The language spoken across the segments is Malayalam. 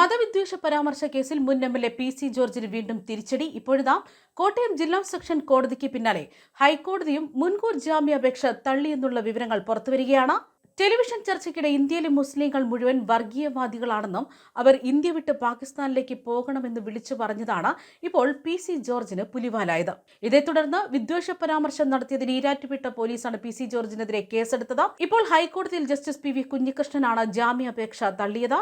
മതവിദ്വേഷ പരാമർശ കേസിൽ മുൻ M L A P C ജോർജിന് വീണ്ടും തിരിച്ചടി. ഇപ്പോഴിതാ കോട്ടയം ജില്ലാ സെക്ഷൻ കോടതിക്ക് പിന്നാലെ ഹൈക്കോടതിയും മുൻകൂർ ജാമ്യാപേക്ഷ തള്ളിയെന്നുള്ള വിവരങ്ങൾ പുറത്തുവരികയാണ്. ടെലിവിഷൻ ചർച്ചയ്ക്കിടെ ഇന്ത്യയിലെ മുസ്ലിങ്ങൾ മുഴുവൻ വർഗീയവാദികളാണെന്നും അവർ ഇന്ത്യ വിട്ട് പാകിസ്ഥാനിലേക്ക് പോകണമെന്ന് വിളിച്ചു പറഞ്ഞതാണ് ഇപ്പോൾ പി സി ജോർജിന് പുലിവാലായത്. ഇതേ തുടർന്ന് വിദ്വേഷ പരാമർശം നടത്തിയതിന് ഈരാറ്റുപേട്ട പോലീസാണ് പി സി ജോർജിനെതിരെ കേസെടുത്തത്. ഇപ്പോൾ ഹൈക്കോടതിയിൽ ജസ്റ്റിസ് പി വി കുഞ്ഞികൃഷ്ണനാണ് ജാമ്യാപേക്ഷ തള്ളിയത്.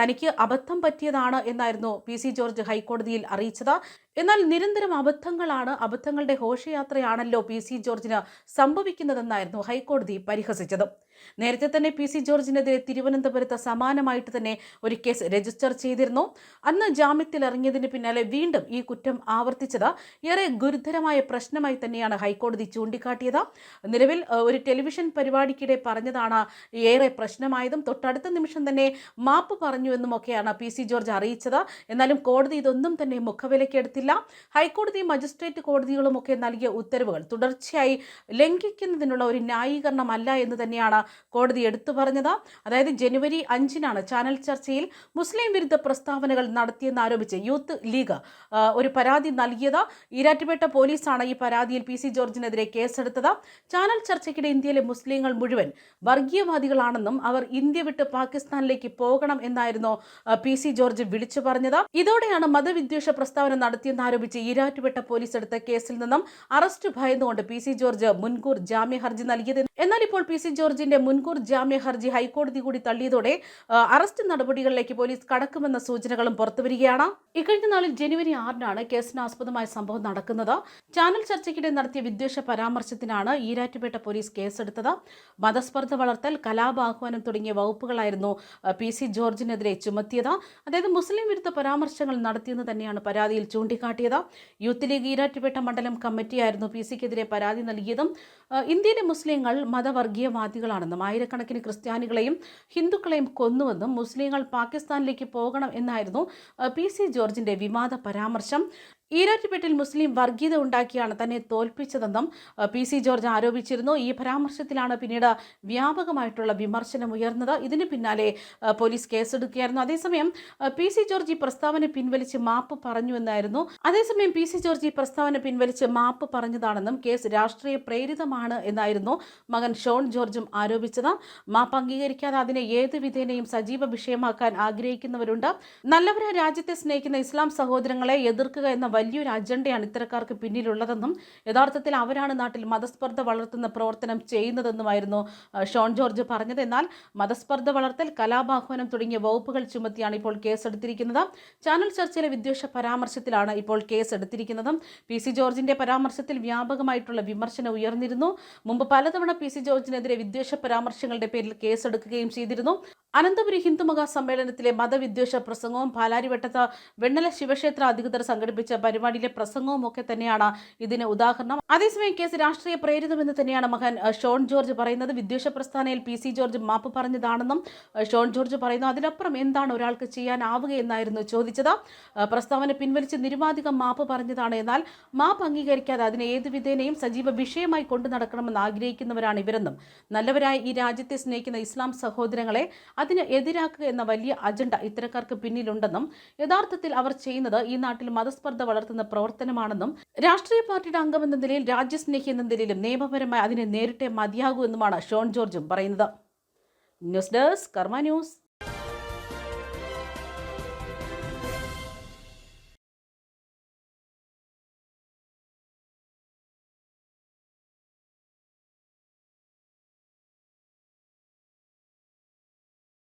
തനിക്ക് അബദ്ധം പറ്റിയതാണ് എന്നായിരുന്നു പി സി ജോർജ് ഹൈക്കോടതിയിൽ അറിയിച്ചത്. എന്നാൽ നിരന്തരം അബദ്ധങ്ങളാണ് അബദ്ധങ്ങളുടെ ഘോഷയാത്രയാണല്ലോ പി സി ജോർജിന് സംഭവിക്കുന്നതെന്നായിരുന്നു ഹൈക്കോടതി പരിഹസിച്ചത്. നേരത്തെ തന്നെ പി സി ജോർജിനെതിരെ തിരുവനന്തപുരത്ത് സമാനമായിട്ട് തന്നെ ഒരു കേസ് രജിസ്റ്റർ ചെയ്തിരുന്നു. അന്ന് ജാമ്യത്തിൽ ഇറങ്ങിയതിന് പിന്നാലെ വീണ്ടും ഈ കുറ്റം ആവർത്തിച്ചത് ഏറെ ഗുരുതരമായ പ്രശ്നമായി തന്നെയാണ് ഹൈക്കോടതി ചൂണ്ടിക്കാട്ടിയത്. നിലവിൽ ഒരു ടെലിവിഷൻ പരിപാടിക്കിടെ പറഞ്ഞതാണ് ഏറെ പ്രശ്നമായതും തൊട്ടടുത്ത നിമിഷം തന്നെ മാപ്പ് പറഞ്ഞു എന്നുമൊക്കെയാണ് പി സി ജോർജ് അറിയിച്ചത്. എന്നാലും കോടതി ഇതൊന്നും തന്നെ മുഖവിലക്കെടുത്തില്ല ഹൈക്കോടതി മജിസ്ട്രേറ്റ് കോടതികളുമൊക്കെ നൽകിയ ഉത്തരവുകൾ തുടർച്ചയായി ലംഘിക്കുന്നതിനുള്ള ഒരു ന്യായീകരണമല്ല എന്ന് തന്നെയാണ് കോടതി എടുത്തു പറഞ്ഞത്. അതായത് ജനുവരി അഞ്ചിനാണ് ചാനൽ ചർച്ചയിൽ മുസ്ലിം വിരുദ്ധ പ്രസ്താവനകൾ നടത്തിയെന്ന് ആരോപിച്ച് യൂത്ത് ലീഗ് ഒരു പരാതി നൽകിയത്. ഈരാറ്റുപേട്ട പോലീസാണ് ഈ പരാതിയിൽ പി സി ജോർജിനെതിരെ കേസെടുത്തത്. ചാനൽ ചർച്ചയ്ക്കിടെ ഇന്ത്യയിലെ മുസ്ലിങ്ങൾ മുഴുവൻ വർഗീയവാദികളാണെന്നും അവർ ഇന്ത്യ വിട്ട് പാകിസ്ഥാനിലേക്ക് പോകണം എന്നായിരുന്നു പി സി ജോർജ് വിളിച്ചു പറഞ്ഞത്. ഇതോടെയാണ് മതവിദ്വേഷ പ്രസ്താവന നടത്തിയെന്ന് ആരോപിച്ച് ഈരാറ്റുപേട്ട പോലീസ് എടുത്ത കേസിൽ നിന്നും അറസ്റ്റ് ഭയന്നുകൊണ്ട് പി സി ജോർജ് മുൻകൂർ ജാമ്യ ഹർജി നൽകിയത്. എന്നാൽ ഇപ്പോൾ പി സി ജോർജിന്റെ മുൻകൂർ ജാമ്യ ഹർജി ഹൈക്കോടതി കൂടി തള്ളിയതോടെ അറസ്റ്റ് നടപടികളിലേക്ക് പോലീസ് കടക്കുമെന്ന സൂചനകളും പുറത്തുവരികയാണ്. ഇക്കഴിഞ്ഞ നാളിൽ ജനുവരി ആറിനാണ് കേസിന് ആസ്പദമായ സംഭവം നടക്കുന്നത്. ചാനൽ ചർച്ചയ്ക്കിടെ നടത്തിയ വിദ്വേഷ പരാമർശത്തിനാണ് ഈരാറ്റുപേട്ട പോലീസ് കേസെടുത്തത്. മതസ്പർദ്ധ വളർത്തൽ കലാപാഹ്വാനം തുടങ്ങിയ വകുപ്പുകളായിരുന്നു പി സി ജോർജിനെതിരെ ചുമത്തിയത്. അതായത് മുസ്ലിം വിരുദ്ധ പരാമർശങ്ങൾ നടത്തിയെന്ന് തന്നെയാണ് പരാതിയിൽ ചൂണ്ടിക്കാട്ടിയത്. യൂത്ത് ലീഗ് ഈരാറ്റുപേട്ട മണ്ഡലം കമ്മിറ്റിയായിരുന്നു പി സിക്കെതിരെ പരാതി നൽകിയതും ഇന്ത്യയിലെ മുസ്ലിങ്ങൾ മതവർഗീയവാദികളാണെന്നും ആയിരക്കണക്കിന് ക്രിസ്ത്യാനികളെയും ഹിന്ദുക്കളെയും കൊന്നുവെന്നും മുസ്ലിങ്ങൾ പാകിസ്ഥാനിലേക്ക് പോകണം എന്നായിരുന്നു പി സി ജോർജിന്റെ വിവാദ പരാമർശം. ഈരാറ്റുപേട്ടിൽ മുസ്ലിം വർഗീയത ഉണ്ടാക്കിയാണ് തന്നെ തോൽപ്പിച്ചതെന്നും പി സി ജോർജ് ആരോപിച്ചിരുന്നു. ഈ പരാമർശത്തിലാണ് പിന്നീട് വ്യാപകമായിട്ടുള്ള വിമർശനം ഉയർന്നത്. ഇതിന് പിന്നാലെ പോലീസ് കേസെടുക്കുകയായിരുന്നു. അതേസമയം പി സി ജോർജ് ഈ പ്രസ്താവന പിൻവലിച്ച് മാപ്പ് പറഞ്ഞു എന്നായിരുന്നു. അതേസമയം പി സി ജോർജ് ഈ പ്രസ്താവന പിൻവലിച്ച് മാപ്പ് പറഞ്ഞതാണെന്നും കേസ് രാഷ്ട്രീയ പ്രേരിതമാണ് എന്നായിരുന്നു മകൻ ഷോൺ ജോർജും ആരോപിച്ചത്. മാപ്പ് അംഗീകരിക്കാതെ അതിനെ ഏത് വിധേനയും സജീവ വിഷയമാക്കാൻ ആഗ്രഹിക്കുന്നവരുണ്ട്. നല്ലവരെ രാജ്യത്തെ സ്നേഹിക്കുന്ന ഇസ്ലാം സഹോദരങ്ങളെ എതിർക്കുക എന്ന വലിയൊരു അജണ്ടയാണ് ഇത്തരക്കാർക്ക് പിന്നിലുള്ളതെന്നും യഥാർത്ഥത്തിൽ അവരാണ് നാട്ടിൽ മതസ്പർദ്ധ വളർത്തുന്ന പ്രവർത്തനം ചെയ്യുന്നതെന്നുമായിരുന്നു ഷോൺ ജോർജ് പറഞ്ഞത്. എന്നാൽ മതസ്പർദ്ധ വളർത്തൽ കലാപാഹ്വാനം തുടങ്ങിയ വകുപ്പുകൾ ചുമത്തിയാണ് ഇപ്പോൾ കേസെടുത്തിരിക്കുന്നത്. ചാനൽ ചർച്ചയിലെ വിദ്വേഷ പരാമർശത്തിലാണ് ഇപ്പോൾ കേസെടുത്തിരിക്കുന്നത്. പി സി ജോർജിന്റെ പരാമർശത്തിൽ വ്യാപകമായിട്ടുള്ള വിമർശനം ഉയർന്നിരുന്നു. മുമ്പ് പലതവണ പി സി ജോർജിനെതിരെ വിദ്വേഷ പരാമർശങ്ങളുടെ പേരിൽ കേസെടുക്കുകയും ചെയ്തിരുന്നു. അനന്തപുരി ഹിന്ദു മഹാസമ്മേളനത്തിലെ മതവിദ്വേഷ പ്രസംഗവും പാലാരിവട്ടത്ത് വെണ്ണല ശിവക്ഷേത്ര അധികൃതർ സംഘടിപ്പിച്ച പരിപാടിയിലെ പ്രസംഗവും ഒക്കെ തന്നെയാണ് ഇതിന് ഉദാഹരണം. അതേസമയം കേസ് രാഷ്ട്രീയ പ്രേരിതമെന്ന് തന്നെയാണ് മകൻ ഷോൺ ജോർജ് പറയുന്നത്. വിദ്വേഷ പ്രസ്ഥാനയിൽ പി സി ജോർജ് മാപ്പ് പറഞ്ഞതാണെന്നും ഷോൺ ജോർജ് പറയുന്നു. അതിനപ്പുറം എന്താണ് ഒരാൾക്ക് ചെയ്യാനാവുകയെന്നായിരുന്നു ചോദിച്ചത്. പ്രസ്താവന പിൻവലിച്ച് നിരുപാധികം മാപ്പ് പറഞ്ഞതാണ്. എന്നാൽ മാപ്പ് അംഗീകരിക്കാതെ അതിനെ ഏത് വിധേനയും സജീവ വിഷയമായി കൊണ്ടു നടക്കണമെന്ന് ആഗ്രഹിക്കുന്നവരാണ് ഇവരെന്നും. നല്ലവരായ ഈ രാജ്യത്തെ സ്നേഹിക്കുന്ന ഇസ്ലാം സഹോദരങ്ങളെ അതിന് എതിരാക്കുക എന്ന വലിയ അജണ്ട ഇത്തരക്കാർക്ക് പിന്നിലുണ്ടെന്നും യഥാർത്ഥത്തിൽ അവർ ചെയ്യുന്നത് ഈ നാട്ടിൽ മതസ്പർദ്ധ വളർത്തുന്ന പ്രവർത്തനമാണെന്നും രാഷ്ട്രീയ പാർട്ടിയുടെ അംഗമെന്ന നിലയിൽ രാജ്യസ്നേഹി എന്ന നിലയിലും നിയമപരമായി അതിനെ നേരിട്ടേ മതിയാകൂ എന്നുമാണ് ഷോൺ ജോർജും പറയുന്നത്. News desk Karma news.